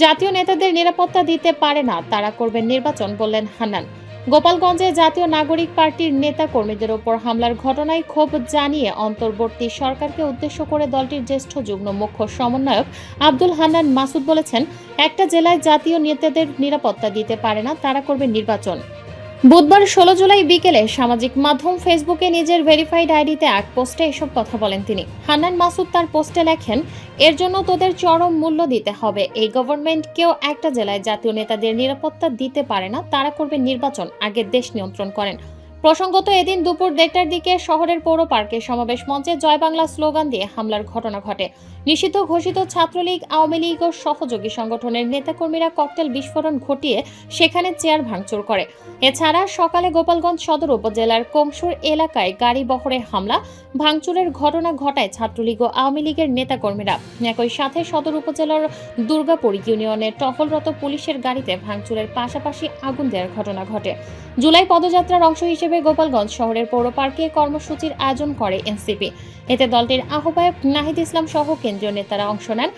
জাতীয় নেতাদের নিরাপত্তা দিতে পারে না, তারা করবেন নির্বাচন বললেন হান্নান। গোপালগঞ্জে জাতীয় নাগরিক পার্টির নেতা কর্মীদের ওপর হামলার ঘটনায় ক্ষোভ জানিয়ে অন্তর্বর্তী সরকারকে উদ্দেশ্য করে দলটির জ্যেষ্ঠ যুগ্ম মুখ্য সমন্বয়ক আব্দুল হান্নান মাসুদ বলেছেন, একটা জেলায় জাতীয় নেতাদের নিরাপত্তা দিতে পারে না, তারা করবে নির্বাচন। বুধবার ষোলো জুলাই বিকেলে সামাজিক মাধ্যম ফেসবুকে নিজের ভেরিফাইড আইডিতে এক পোস্টে এসব কথা বলেন তিনি। হান্নান মাসুদ তার পোস্টে লেখেন, এর জন্য তোদের চরম মূল্য দিতে হবে। এই গভর্নমেন্ট কেউ একটা জেলায় জাতীয় নেতাদের নিরাপত্তা দিতে পারে না। তারা করবে নির্বাচন, আগে দেশ নিয়ন্ত্রণ করেন। প্রসঙ্গত, এদিন দুপুর দেড়টার দিকে শহরের পৌর পার্কে সমাবেশ মঞ্চে জয় বাংলা স্লোগান দিয়ে হামলার ঘটনা ঘটে। নিষিদ্ধ ঘোষিত ছাত্রলীগ, আওয়ামী লীগ ও সহযোগী সংগঠনের নেতাকর্মীরা ককটেল বিস্ফোরণ ঘটিয়ে সেখানে চেয়ার ভাঙচুর করে। এছাড়া সকালে গোপালগঞ্জ সদর উপজেলার কোমসুর এলাকায় গাড়ি বহরে হামলা, ভাঙচুরের ঘটনা ঘটায় ছাত্রলীগ ও আওয়ামী লীগের নেতাকর্মীরা। একই সাথে সদর উপজেলার দুর্গাপুর ইউনিয়নের টহলরত পুলিশের গাড়িতে ভাঙচুরের পাশাপাশি আগুন দেওয়ার ঘটনা ঘটে। জুলাই পদযাত্রার অংশ হিসেবে গোপালগঞ্জ শহরের পৌর পার্কে কর্মসূচির আয়োজন করে এনসিপি। এতে দলটির আহ্বায়ক নাহিদ ইসলাম সহ কেন্দ্রীয় নেতারা অংশ নেন।